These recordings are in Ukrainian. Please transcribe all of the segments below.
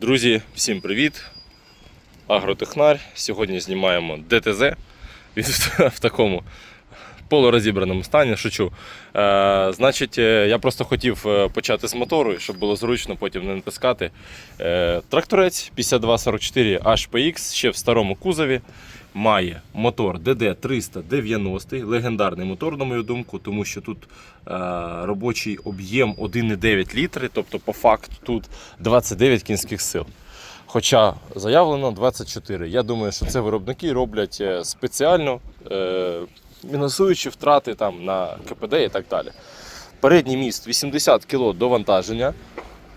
Друзі, всім привіт! Агротехнар. Сьогодні знімаємо ДТЗ. В такому полурозібраному стані, шучу. Е, значить, е, я просто хотів е, почати з мотору, щоб було зручно потім не натискати. Е, тракторець 5244 HPX ще в старому кузові. Має мотор DD390, легендарний мотор, на мою думку, тому що тут е, робочий об'єм 1,9 літри, тобто по факту тут 29 кінських сил. Хоча заявлено 24. Я думаю, що це виробники роблять е, спеціально, е, мінусуючи втрати там, на КПД і так далі. Передній міст 80 кг до вантаження.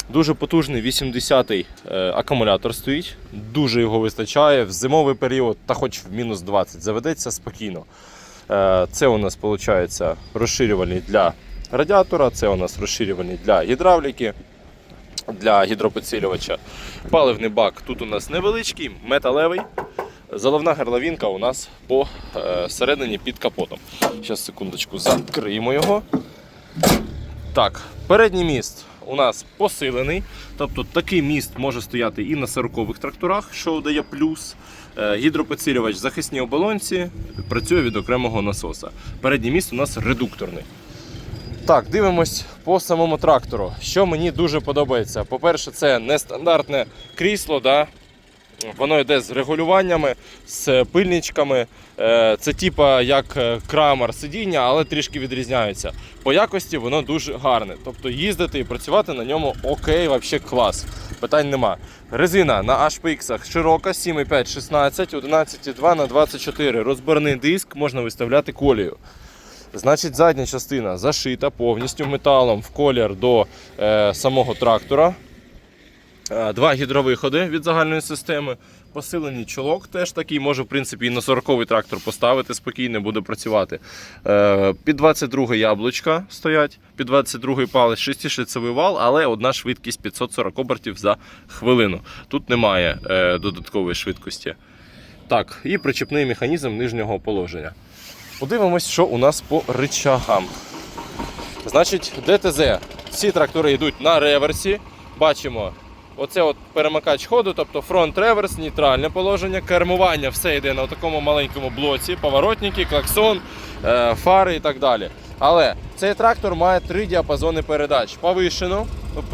Дуже потужний 80-й е, акумулятор стоїть, дуже його вистачає в зимовий період, та хоч в мінус 20 заведеться спокійно. Е, це у нас виходить розширювальний для радіатора, це у нас розширювальний для гідравліки, для гідропідсилювача. Паливний бак тут у нас невеличкий, металевий. Заливна горловинка у нас по е, під капотом. Зараз секундочку закриємо його. Так, передній міст у нас посилений. Тобто такий міст може стояти і на 40-х тракторах, що дає плюс. Гідропоцілювач захисні оболонці працює від окремого насоса. Передній міст у нас редукторний. Так, дивимось по самому трактору. Що мені дуже подобається. По-перше, це нестандартне крісло. Да? Воно йде з регулюваннями, з пильничками. Е, Це типа як е, крамер сидіння, але трішки відрізняються. По якості воно дуже гарне. Тобто їздити і працювати на ньому окей, взагалі клас. Питань нема. Резина на HPX широка, 7,5, 16, 11,2 на 24. Розборний диск можна виставляти колію. Значить, задня частина зашита повністю металом в колір до е, самого трактора. Два гідровиходи від загальної системи. Посилений чолок теж такий, може, в принципі, і на 40-й трактор поставити спокійно, буде працювати. Е, Під 22 яблучка стоять, під 22 палець, шестишицевий вал, але одна швидкість 540 обертів за хвилину. Тут немає е, додаткової швидкості. Так, і причепний механізм нижнього положення. Подивимось, що у нас по рычагам. Значить, ДТЗ. Всі трактори йдуть на реверсі. Бачимо, оце от перемикач ходу, тобто фронт-реверс, нейтральне положення, кермування все йде на такому маленькому блоці, поворотники, клаксон, е, фари і так далі. Але цей трактор має три діапазони передач: повишену,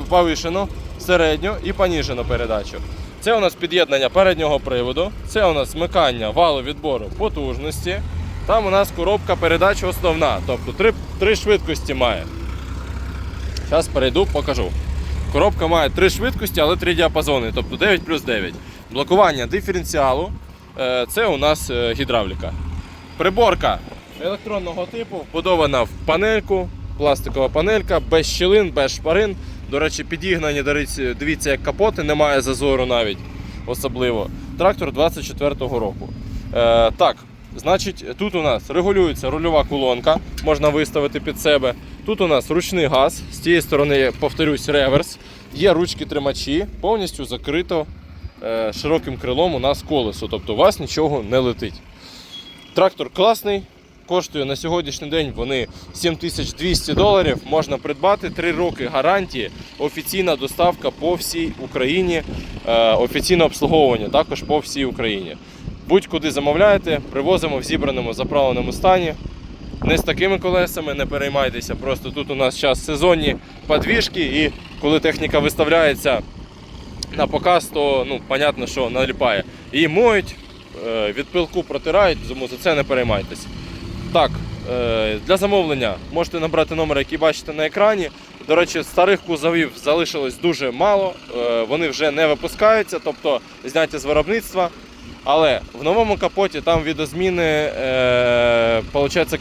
повишену, середню і поніжену передачу. Це у нас під'єднання переднього приводу, це у нас вмикання валу відбору потужності. Там у нас коробка передач основна, тобто три, три швидкості має. Зараз перейду, покажу. Коробка має три швидкості, але три діапазони, тобто 9 плюс 9. Блокування диференціалу е, це у нас е, гідравліка. Приборка електронного типу, вбудована в панельку, пластикова панелька, без щілин, без шпарин. До речі, підігнані, дивіться, як капоти, немає зазору навіть особливо. Трактор 24-го року. Е, так, значить, тут у нас регулюється рульова колонка, можна виставити під себе. Тут у нас ручний газ, з цієї сторони, повторюсь, реверс. Є ручки тримачі, повністю закрито е, широким крилом у нас колесо, тобто у вас нічого не летить. Трактор класний, коштує на сьогоднішній день вони 7200 доларів. Можна придбати 3 роки гарантії, офіційна доставка по всій Україні, е, офіційне обслуговування також по всій Україні. Будь-куди замовляєте, привозимо в зібраному заправленому стані. Не з такими колесами, не переймайтеся. Просто тут у нас зараз сезонні подвіжки, і коли техніка виставляється на показ, то ну, понятно, що наліпає. Її моють, е, від пилку протирають, тому за це не переймайтеся. Так, е, для замовлення можете набрати номер, який бачите на екрані. До речі, старих кузовів залишилось дуже мало, е, вони вже не випускаються, тобто зняті з виробництва. Але в новому капоті там відозміни е,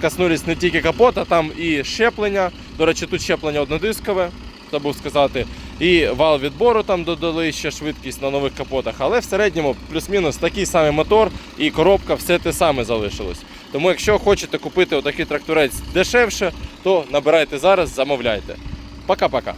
коснулись не тільки капота, там і щеплення. До речі, тут щеплення однодискове, забув сказати. І вал відбору там додали ще швидкість на нових капотах. Але в середньому плюс-мінус такий самий мотор і коробка все те саме залишилось. Тому якщо хочете купити отакий тракторець дешевше, то набирайте зараз, замовляйте. Пока-пока.